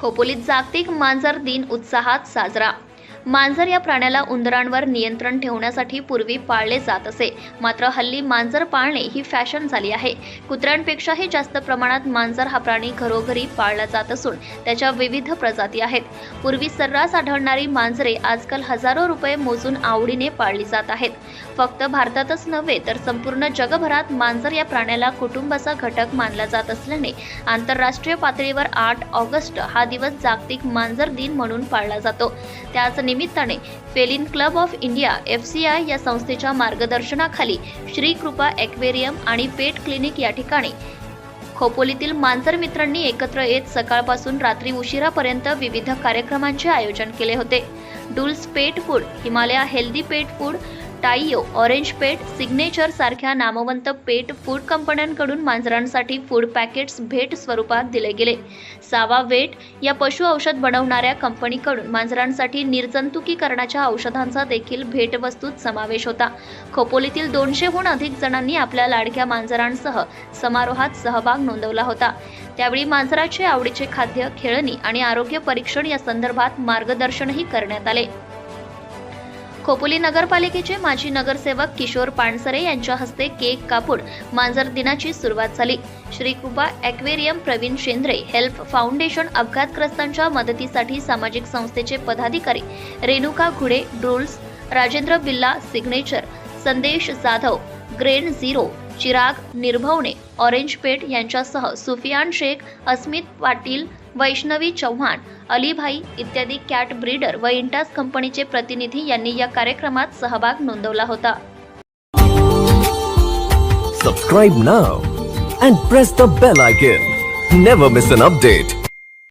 खोपोलीत जागतिक मांजर दिन उत्साहात साजरा मांजर या प्राण्याला उंदरांवर नियंत्रण ठेवण्यासाठी पूर्वी पाळले जात असे. मात्र हल्ली मांजर पाळणे ही फॅशन झाली आहे. कुत्र्यांपेक्षाही जास्त प्रमाणात मांजर हा प्राणी घरोघरी पाळला जात असून त्याच्या विविध प्रजाती आहेत. पूर्वी सर्रास आढळणारी मांजरे आजकाल हजारो रुपये मोजून आवडीने पाळली जात आहेत. फक्त भारतातच नव्हे तर संपूर्ण जगभरात मांजर या प्राण्याला कुटुंबाचा घटक मानला जात असल्याने आंतरराष्ट्रीय पातळीवर आठ ऑगस्ट हा दिवस जागतिक मांजर दिन म्हणून पाळला जातो. त्याच निमित्ताने Feline Club of India F C I या संस्थेच्या मार्गदर्शनाखाली श्री कृपा ॲक्वेरियम आणि पेट क्लिनिक या ठिकाणी. खोपोलीतील मांजर मित्रांनी एकत्र येत सकाळपासून रात्री उशिरापर्यंत विविध कार्यक्रमांचे आयोजन केले होते. Drools pet food Himalaya healthy pet food Taiyo orange pet signature सारख्या नामवंत पेट फूड कंपन्यांकडून मांजरांसाठी फूड पॅकेट्स भेट स्वरूपात दिले गेले. सावा वेट या पशु औषध बनवणाऱ्या कंपनीकडून मांजरांसाठी निर्जंतुकीकरणाच्या औषधांचा देखील भेटवस्तूत समावेश होता. खोपोलीतील दोनशेहून अधिक जणांनी आपल्या लाडक्या मांजरांसह समारोहात सहभाग नोंदवला होता. त्यावेळी मांजराचे आवडीचे खाद्य खेळणी आणि आरोग्य परीक्षण या संदर्भात मार्गदर्शनही करण्यात आले. खोपोली नगरपालिकेचे माजी नगरसेवक किशोर पानसरे यांच्या हस्ते केक कापून मांजर दिनाची सुरुवात झाली. Shrikripa aquarium Praveen Shendre help foundation अपघातग्रस्तांच्या मदतीसाठी सामाजिक संस्थेचे पदाधिकारी Renuka Ghude Drools Rajendra Billa signature Sandesh Jadhav grain zero Chirag Nirbhavane orange pet यांच्यासह सुफियान शेख अस्मित पाटील वैष्णवी चव्हाण अलीभाई इत्यादी कॅट ब्रीडर व इंटास कंपनीचे प्रतिनिधी यांनी या कार्यक्रमात सहभाग नोंदवला होता. Subscribe now and press the bell icon never miss an update